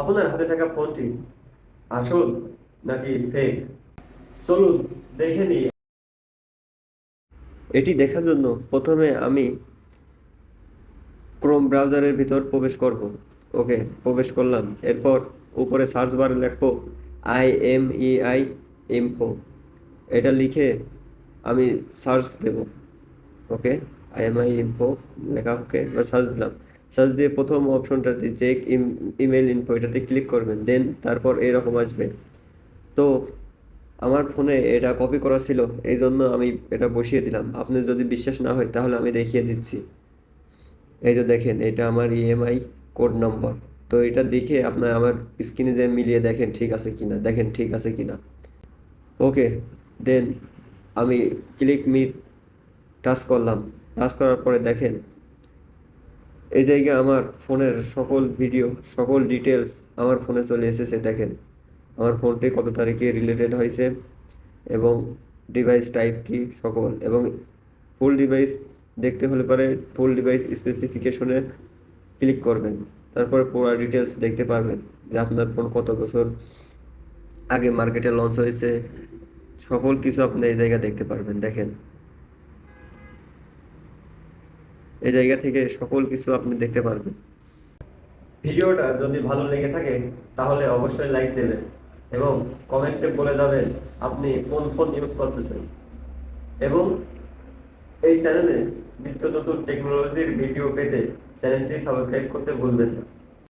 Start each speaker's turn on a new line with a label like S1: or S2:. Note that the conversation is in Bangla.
S1: আপনার হাতে থাকা ফোনটি আসল নাকি ফেক চলুন, দেখে নিই। এটি দেখার জন্য প্রথমে আমি ক্রোম ব্রাউজারের ভিতর প্রবেশ করব। ওকে প্রবেশ করলাম। এরপর উপরে সার্চ বারে লিখব I M E I info এটা লিখে আমি search Dev. Okay I M I info লেখা ওকে সার্চ দিলাম। সার্চ দিয়ে প্রথম অপশনটাতে চেক ইমেল ইনফো এটাতে ক্লিক করবেন দেন তারপর এরকম আসবে। তো আমার ফোনে এটা কপি করা ছিল এই জন্য আমি এটা বসিয়ে দিলাম। আপনি যদি বিশ্বাস না হয়, তাহলে আমি দেখিয়ে দিচ্ছি। এই তো দেখেন, এটা আমার ইএমআই কোড নম্বর তো এটা দেখে আপনার আমার স্ক্রিনে দিয়ে মিলিয়ে দেখেন ঠিক আছে কি না দেখেন ঠিক আছে কি না ওকে দেন আমি ক্লিক মি টাচ করলাম। টাচ করার পরে দেখেন এই জায়গায় আমার ফোনের সকল ভিডিও, সকল ডিটেলস আমার ফোনে চলে এসেছে, দেখেন। আমার ফোনটি কত তারিখে রিলেটেড হয়েছে এবং ডিভাইস টাইপ কি সকল এবং ফুল ডিভাইস দেখতে হলে পরে ফুল ডিভাইস স্পেসিফিকেশনে ক্লিক করবেন। তারপরে পুরো ডিটেলস দেখতে পারবেন যে আপনার ফোন কত বছর আগে মার্কেটে লঞ্চ হয়েছে। সকল কিছু আপনি এই জায়গা দেখতে পারবেন, দেখেন। এই জায়গা থেকে সকল কিছু আপনি দেখতে পারবেন। ভিডিওটা যদি ভালো লেগে থাকে, তাহলে অবশ্যই লাইক দেবেন এবং কমেন্টে বলে যাবেন আপনি কোন ফোন ইউজ করতেছেন। এবং এই চ্যানেলে নিত্য নতুন টেকনোলজির ভিডিও পেতে চ্যানেলটি সাবস্ক্রাইব করতে ভুলবেন না।